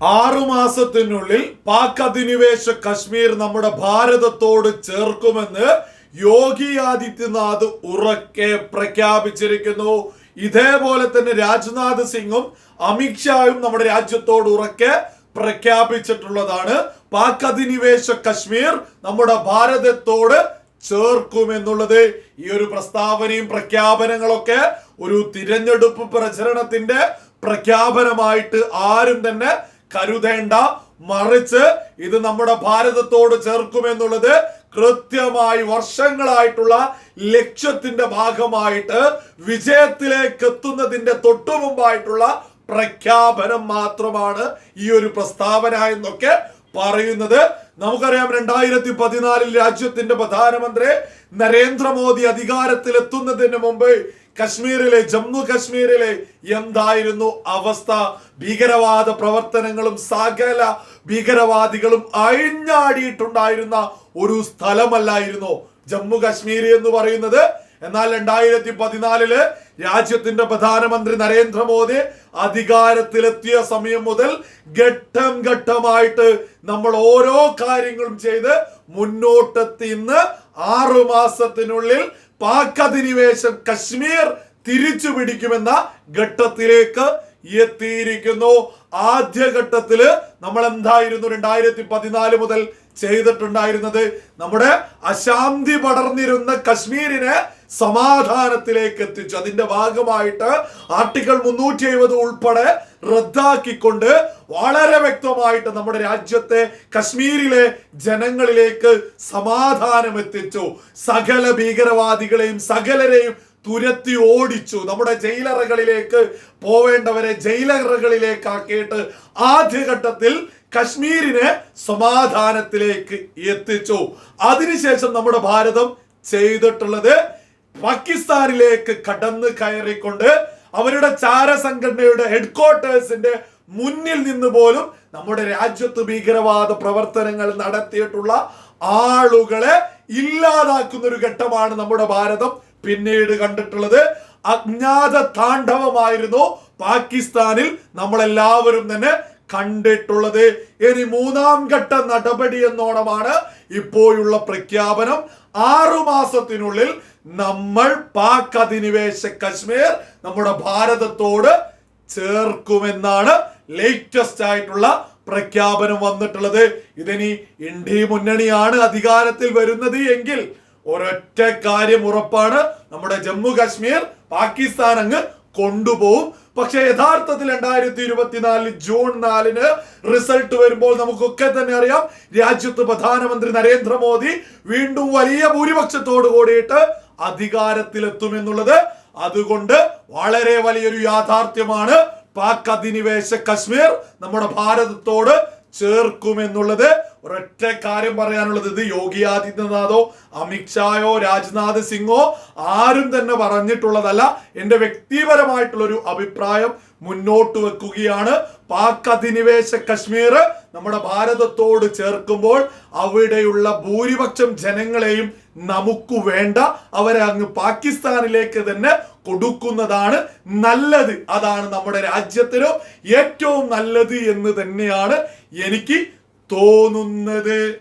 ആറു മാസത്തിനുള്ളിൽ പാക് അധിനിവേശ കശ്മീർ നമ്മുടെ ഭാരതത്തോട് ചേർക്കുമെന്ന് യോഗി ആദിത്യനാഥ് ഉറക്കെ പ്രഖ്യാപിച്ചിരിക്കുന്നു. ഇതേപോലെ തന്നെ രാജ്നാഥ് സിംഗും അമിത്ഷായും നമ്മുടെ രാജ്യത്തോട് ഉറക്കെ പ്രഖ്യാപിച്ചിട്ടുള്ളതാണ്. പാക് അധിനിവേശ കശ്മീർ നമ്മുടെ ഭാരതത്തോട് ചേർക്കുമെന്നുള്ളത്. ഈ ഒരു പ്രസ്താവനയും പ്രഖ്യാപനങ്ങളൊക്കെ ഒരു തിരഞ്ഞെടുപ്പ് പ്രചരണത്തിന്റെ പ്രഖ്യാപനമായിട്ട് ആരും തന്നെ കരുതേണ്ട മറിച്ച് ഇത് നമ്മുടെ ഭാരതത്തോട് ചേർക്കുമെന്നുള്ളത് കൃത്യമായി വർഷങ്ങളായിട്ടുള്ള ലക്ഷ്യത്തിന്റെ ഭാഗമായിട്ട് വിജയത്തിലേക്ക് എത്തുന്നതിന്റെ തൊട്ടുമുമ്പായിട്ടുള്ള പ്രഖ്യാപനം മാത്രമാണ് ഈ ഒരു പ്രസ്താവന എന്നൊക്കെ പറയുന്നത്. നമുക്കറിയാം രണ്ടായിരത്തി പതിനാലിൽ രാജ്യത്തിന്റെ പ്രധാനമന്ത്രി നരേന്ദ്രമോദി അധികാരത്തിൽ എത്തുന്നതിന് മുമ്പ് കശ്മീരിലെ ജമ്മു കശ്മീരിലെ എന്തായിരുന്നു അവസ്ഥ? ഭീകരവാദ പ്രവർത്തനങ്ങളും സകല ഭീകരവാദികളും അഴിഞ്ഞാടിയിട്ടുണ്ടായിരുന്ന ഒരു സ്ഥലമല്ലായിരുന്നു ജമ്മു കശ്മീർ എന്ന് പറയുന്നത്. എന്നാൽ രണ്ടായിരത്തി പതിനാലിൽ രാജ്യത്തിന്റെ പ്രധാനമന്ത്രി നരേന്ദ്രമോദി അധികാരത്തിലെത്തിയ സമയം മുതൽ ഘട്ടം ഘട്ടമായിട്ട് നമ്മൾ ഓരോ കാര്യങ്ങളും ചെയ്ത് മുന്നോട്ടെത്തി ഇന്ന് ആറു മാസത്തിനുള്ളിൽ പാക് അധിനിവേശം കശ്മീർ തിരിച്ചു പിടിക്കുമെന്ന ഘട്ടത്തിലേക്ക് എത്തിയിരിക്കുന്നു. ആദ്യഘട്ടത്തിൽ നമ്മൾ എന്തായിരുന്നു രണ്ടായിരത്തി പതിനാല് മുതൽ ചെയ്തിട്ടുണ്ടായിരുന്നത്? നമ്മുടെ അശാന്തി പടർന്നിരുന്ന കശ്മീരിനെ സമാധാനത്തിലേക്ക് എത്തിച്ചു. അതിന്റെ ഭാഗമായിട്ട് ആർട്ടിക്കിൾ മുന്നൂറ്റി എഴുപത് ഉൾപ്പെടെ റദ്ദാക്കിക്കൊണ്ട് വളരെ വ്യക്തമായിട്ട് നമ്മുടെ രാജ്യത്തെ കശ്മീരിലെ ജനങ്ങളിലേക്ക് സമാധാനം എത്തിച്ചു സകല ഭീകരവാദികളെയും സകലരെയും തുരത്തി ഓടിച്ചു. നമ്മുടെ ജയിലറകളിലേക്ക് പോവേണ്ടവരെ ജയിലറകളിലേക്കാക്കിയിട്ട് ആദ്യഘട്ടത്തിൽ കശ്മീരിനെ സമാധാനത്തിലേക്ക് എത്തിച്ചു. അതിനുശേഷം നമ്മുടെ ഭാരതം ചെയ്തിട്ടുള്ളത് പാകിസ്ഥാനിലേക്ക് കടന്നു കയറിക്കൊണ്ട് അവരുടെ ചാര സംഘടനയുടെ ഹെഡ്ക്വാർട്ടേഴ്സിന്റെ മുന്നിൽ നിന്ന് പോലും നമ്മുടെ രാജ്യത്ത് ഭീകരവാദ പ്രവർത്തനങ്ങൾ നടത്തിയിട്ടുള്ള ആളുകളെ ഇല്ലാതാക്കുന്ന ഒരു ഘട്ടമാണ് നമ്മുടെ ഭാരതം. പിന്നീട് കണ്ടിട്ടുള്ളത് അജ്ഞാത താണ്ഡവമായിരുന്നു പാകിസ്ഥാനിൽ നമ്മളെല്ലാവരും തന്നെ കണ്ടിട്ടുള്ളത്. ഇനി മൂന്നാം ഘട്ട നടപടി എന്നോണമാണ് ഇപ്പോഴുള്ള പ്രഖ്യാപനം. ആറു മാസത്തിനുള്ളിൽ നമ്മൾ പാക് അധിനിവേശ കശ്മീർ നമ്മുടെ ഭാരതത്തോട് ചേർക്കുമെന്നാണ് ലേറ്റസ്റ്റ് ആയിട്ടുള്ള പ്രഖ്യാപനം വന്നിട്ടുള്ളത്. ഇതിനി ഇന്ത്യ മുന്നണിയാണ് അധികാരത്തിൽ വരുന്നത് എങ്കിൽ ഒരൊറ്റ കാര്യം ഉറപ്പാണ്. നമ്മുടെ ജമ്മു കാശ്മീർ പാകിസ്ഥാൻ അങ്ങ് കൊണ്ടുപോകും. പക്ഷെ യഥാർത്ഥത്തിൽ രണ്ടായിരത്തി ഇരുപത്തിനാലിൽ ജൂൺ നാലിന് റിസൾട്ട് വരുമ്പോൾ നമുക്കൊക്കെ തന്നെ അറിയാം. രാജ്യത്ത് പ്രധാനമന്ത്രി നരേന്ദ്രമോദി വീണ്ടും വലിയ ഭൂരിപക്ഷത്തോട് കൂടിയിട്ട് അധികാരത്തിലെത്തുമെന്നുള്ളത്. അതുകൊണ്ട് വളരെ വലിയൊരു യാഥാർത്ഥ്യമാണ് പാക് അധിനിവേശ കശ്മീർ നമ്മുടെ ഭാരതത്തോട് ചേർക്കുമെന്നുള്ളത്. ഒരൊറ്റ കാര്യം പറയാനുള്ളത് ഇത് യോഗി ആദിത്യനാഥോ അമിത്ഷായോ രാജ്നാഥ് സിംഗോ ആരും തന്നെ പറഞ്ഞിട്ടുള്ളതല്ല. എന്റെ വ്യക്തിപരമായിട്ടുള്ള ഒരു അഭിപ്രായം മുന്നോട്ട് വെക്കുകയാണ്. പാക് അധിനിവേശ കശ്മീർ നമ്മുടെ ഭാരതത്തോട് ചേർക്കുമ്പോൾ അവിടെയുള്ള ഭൂരിപക്ഷം ജനങ്ങളെയും നമുക്ക് വേണ്ട. അവരെ അങ്ങ് പാകിസ്ഥാനിലേക്ക് തന്നെ കൊടുക്കുന്നതാണ് നല്ലത്. അതാണ് നമ്മുടെ രാജ്യത്തിനോ ഏറ്റവും നല്ലത് എന്ന് തന്നെയാണ് എനിക്ക് 遠のんなで